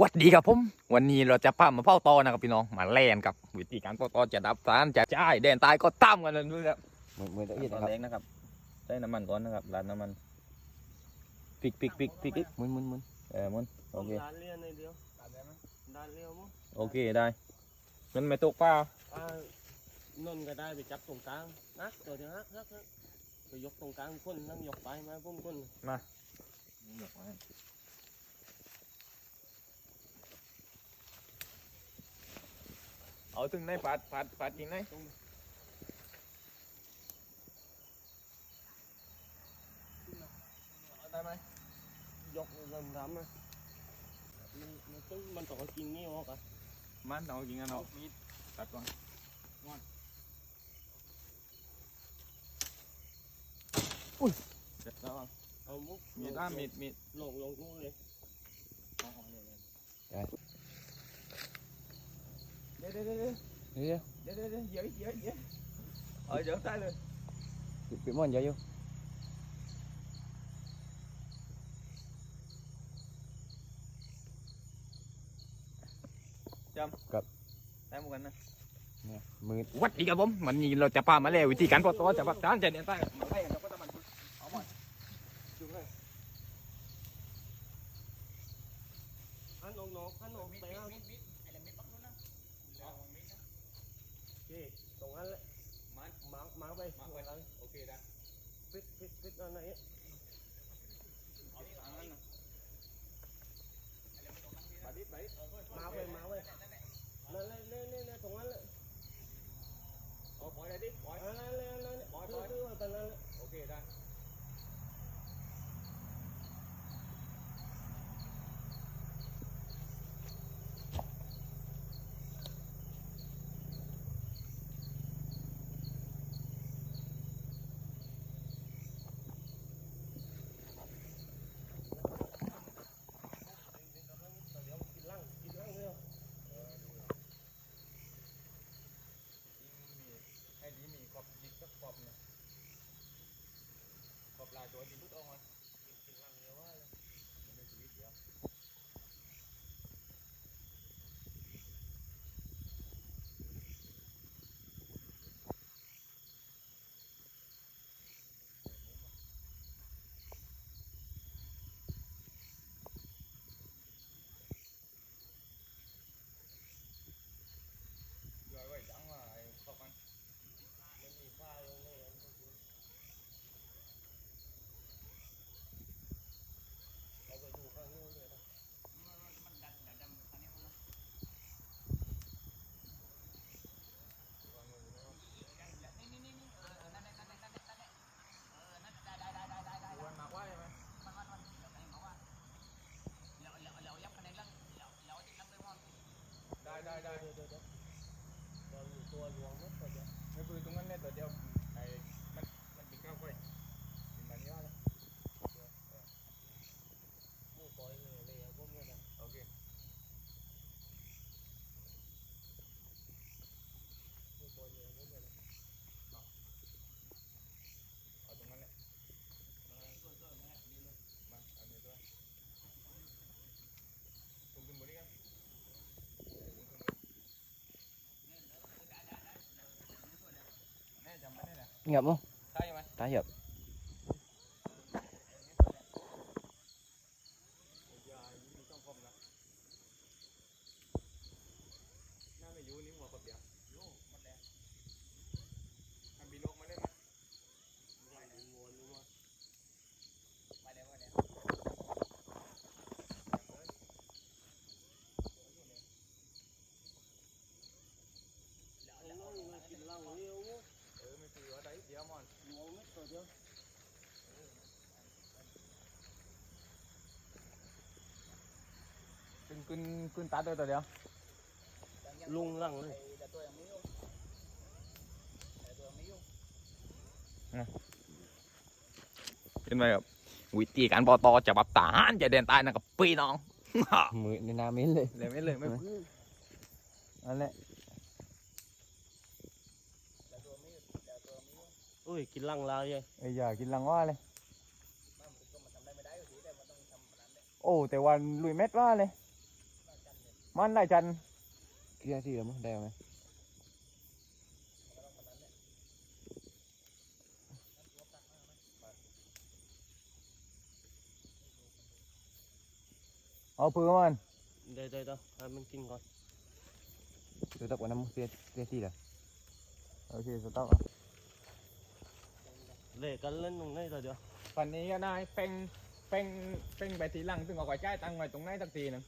วัสดีครับผมวันนี้เราจะพามาเฝ้าตอนะครับพี่น้องมาแล่นกับวิธีการเฝ้าตอจะดับสารจะจ่ายแดนตายก็ตั้มกันเลยด้วยครับเหมือนเหมือนตะตอี้อนนะครับแรกนะครับใช้น้ำมันก่อนนะครับราดน้ำมันพริกพริกพริกพริกอีกหมุนหมุนหมุนเออมันโอเคด้านเลี้ยวในเดียวด้านเลี้ยวมั้งโอเคได้มันไม่ตกเปล่าอ่านนก็ได้ไปจับตรงกลางนะตัวจะฮักฮักฮักไปยกตรงกลางคนนั่งยกไปมาพุ่มคน เอาถึงไหนปัดปัดปัดจริงไหนได้ไหมยกเริ่มทำนะมันมันต้องมันต้องเอากินงี้ออกอะมันเอาจริงกันเอามีดตัดก่อนอุ้ยเสร็จแล้วเอามุกมีดอะมีดมีดลงลงงูเลย เดี๋ยวเดี๋ยวเดี๋ยวเดี๋ยวเดี๋ยวเดี๋ยวเดี๋ยวเดี๋ยวเดี๋ยวเดี๋ยวเอาเดี๋ยวใส่เลยเดี๋ยวปีมอนเยอะอยู่ได้หมดกันนะเนี่ยมือวัดดีครับผมวันนี้เราจะพามาแล้ววิธีการปลดตัวจากภาคกลางจะเนี่ยใต้มาไล่เราก็ต้องมันเอามาจุ่มเลยขันลงนกขันลงไปเอาโอเคตรงนั้นแหละ มัน มามา ไปมาตรงไปนั้นโอเคได้ปิดปิดปิดอันไหนเอาที่หลังนั้นนะมาดิไปมาไปมาไปนั่นเลยเนี่ยเนี่ยเนี่ยตรงนั้นแหละเอาปล่อยเลยดิปล่อยอันนั้นเลยอันนั้นซื้อซื้อมาตอนนั้นแหละโอเคได้ Gracias. ไปดูตรงนั้นำไม่ได้นะ เงียบมั้ง ใช่ไหม ตายเหยียบ อย่ามีต้องพรมนะน่าไม่อยู่นี่หัวกดเดียวอยู่หมดแล้วทำบีโลกมาได้ไหม ไม่ได้วนรู้ว่า มาแล้วมาแล้ว ไอ้น้องมันกินเหล้าเร็ว เออไม่คือว่าได้เดียวมอน หลวงไม่ตัวเดียว ขึ้นขึ้นขึ้นตาตัวตัวเดียว ลุงหลังเลยเป็นไงครับวิธีการปอตอจะแบบตานจะเดินตายนะครับพี่น้องมือในน้ำมิ้นเลยเลยไม่เลยไม่พื้นนั่นแหละโอ้ยกินเหลังลายเลยไอ้ยากินลังว่าเลยโอ้แต่วันลุยเม็ดว่าเลยเมันได้จันกี่นาทีแล้วมั้งได้ไหมเอาปืนมัน เดี๋ยวเดี๋ยวเดี๋ยวให้มันกินก่อนเดี๋ยวตักวันน้ำกี่กี่นาทีแล้วโอเคสต๊อกเล่กันเล่นตรงนี้เดี๋ยวเดี๋ยว วันนี้ก็ได้เป้งเป้งเป้งไปทีหลังซึ่งเอาไว้จ่ายตังค์ไว้ตรงไหนสักทีหนึง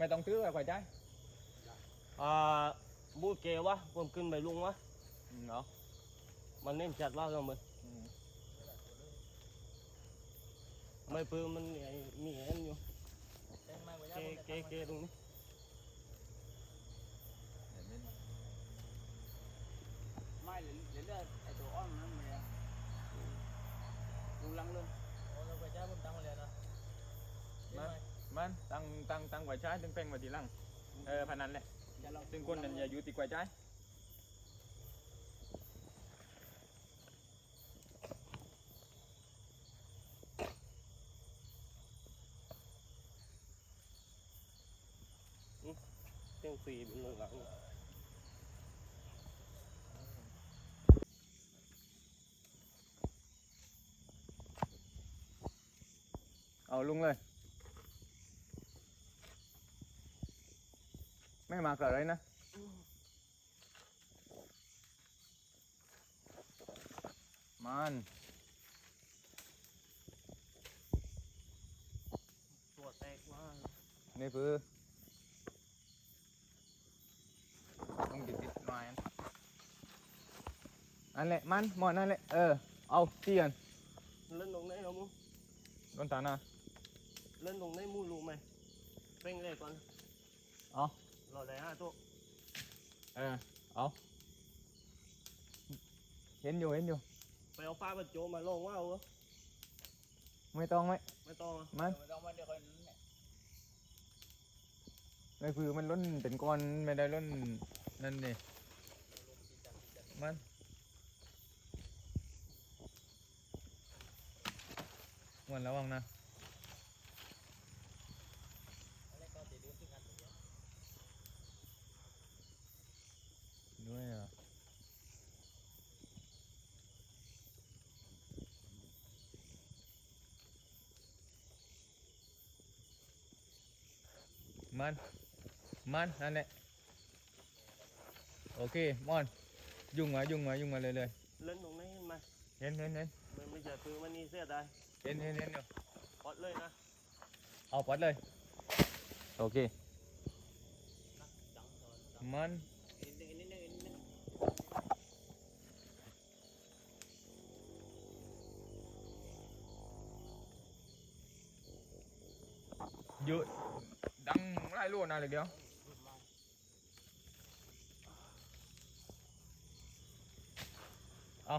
ไม่ต้องซื้อไว้ไว้จ่ายอ่าบูดเกวะผมขึ้นไปลุงวะอืมเนาะมันเน้นจัดว่ากันมันอืมไม่ปืนมันไอ้มีเอ็นอยู่เกเกเกตรงนี้ไม่เหลือเหลือไอ้ตัวอ้อมนั่นเลยดูลังเลย มันตั้งตั้งตั้งไว้จ่ายถึงเป้งไว้ทีหลังเออพนันแหละซึ่งคนนั้นอย่าอยู่ติดไว้จ่ายเต็งสี่เป็นเลยหลังเอาลุงเลย ม่มาเกิดอะไรนะมันตัวแตกว่านี่คือต้องติดติดหน่อยอันแหละมันหมดนั่นแหละเออเอาเตียนเล่นตรงไหนเรามูโดนตาหน้าเล่นตรงไหนมูรู้ไหมเป้งเลยก่อนเอาเราได้ห้าตัวเออเอาเห็นอยู่เห็นอยู่ ไปเอาฟ้าบรรโจมาลงว่าเอาเหรอไม่ต้องไหมไม่ต้องอะมันไม่คือมันล้นเป็นก้อนไม่ได้ล้นนั่นนี่มันวันระวังนะ ด้วยอะมันมันนั่นแหละโอเคมอนยุ่งมายุ่งมายุ่งมาเลยเลยเล่นตรงไหนเห็นไหมเห็นเห็นเห็นมันไม่ใช่ปืนมันนี่เสียดายเห็นเห็นเห็นอยู่ปลดเลยนะเอาปัดเลยโอเคมัน เยอะดังไล่ลูกนะเลยเดียวเ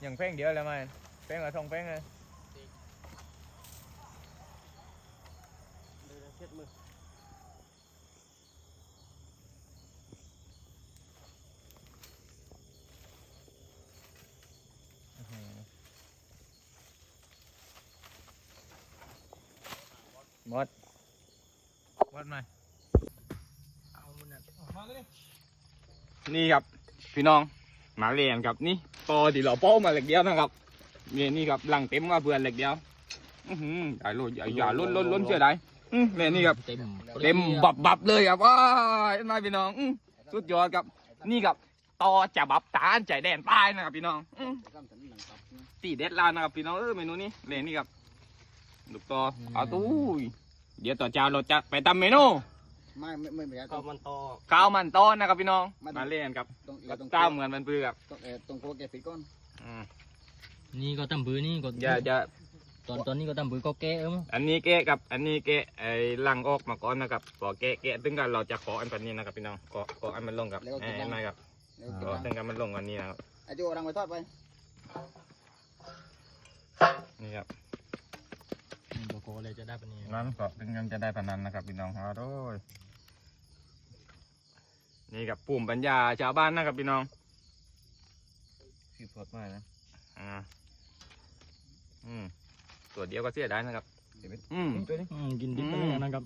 อย่างเพ่งเดียวเลยมันเพ่งละทองเพ่งเลยเช็ดมือมดมดไหมเอามันน่ะนี่ครับ พี่น้อง หมาเรียนครับนี่ ปอที่เราโป้มาเหล็กเดียวนะครับนี่นี่ครับหลังเต็มว่าเพื่อนเหล็กเดียวอือหืออย่าลุ้นอย่าอย่าลุ้นลุ้นลุ้นเชื่อได้อือเนี่ยนี่ครับเต็มเต็มบับบับเลยครับว้ายเห็นไหมพี่น้องอือสุดยอดครับ นี่ครับต่อจะบับตานใจแดนใต้นะครับพี่น้องอือตีเด็ดลานนะครับพี่น้องเออเมนูนี้เลยนี่ครับลูกต่อเอาตู้ยเดี๋ยวต่อเจ้าเราจะไปทำเมนู ไม่ไม่ไม่ไม่ก็ต้องมันต่อข้าวมันต้อนนะครับพี่น้อง มัน มาเล่นครับต้องกับต้องข้าวเหมือนมันเปลือกต้องเออต้องโคแกปิดก้อนอืมนี่ก็ตำบือนี่ก็อย่าอย่าตอนตอนนี้ก็ตำบือก็แก้เออมั้งอันนี้แกะกับอันนี้แกะไอ้ลังออกมาก่อนนะครับพอแกะแกะถึงกันเราจะขออันแบบนี้นะครับพี่น้องขอขออันมันลงครับเอ้ยไม่ครับเดี๋ยวขอถึงกันมันลงอันนี้นะครับไอ้โจรังไปทอดไปนี่ครับโบโกเลยจะได้ปะเนี่ยนั้นก็ถึงกันจะได้พนันนะครับพี่น้องเอาด้วย นี่กับปุ่มปัญญาชาวบ้านนะครับพี่น้องคือพอดมากนะอ่าอืมตัวเดียวก็เสียได้นะครับ อืมตัวนี้อืมกินดิบไปเลยนะครับ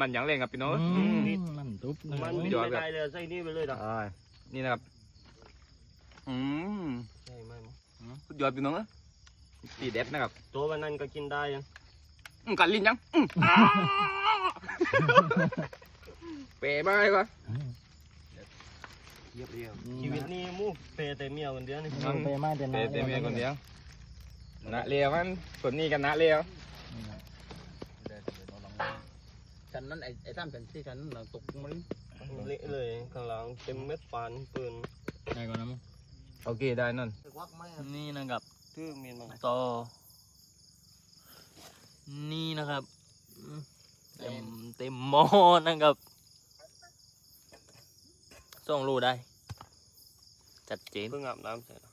มันอย่างแรงครับพี่น้องอือืมมมันตุ๊บนะคมัรับนบินไม่ได้เลยใส่นี่ไปเลยดอกอ่านี่นะครับ อืมใช่ไหมสุดยอดพี่น้องนะตีเด็ดนะครับ ตัววันนั้นก็กินได้ยังอืมกัดลิ้นยังอืมอ้าเป๋มากเลยวะ เรียบเรียบชีวิตนี้มูเปย์แต่เมียคนเดียวนี่มันเปย์มากแต่เป๋นะเต็มเมียคนเดียวนะเลียวมันคนนี้กันนะเลียวฉันนั้นไอ้ไอ้ท่ามฉันที่ฉันหลังตกมันเละเลยข้างหลังเต็มเม็ดปานปืนได้ก่อนนะมึงโอเคได้นั่นควักไหมนี่นะครับทื่อเมียนมาต่อนี่นะครับอืมเต็มเต็มหม้อนะครับ ส่งรูได้ จัดเจนเพิ่งอาบน้ำเสร็จ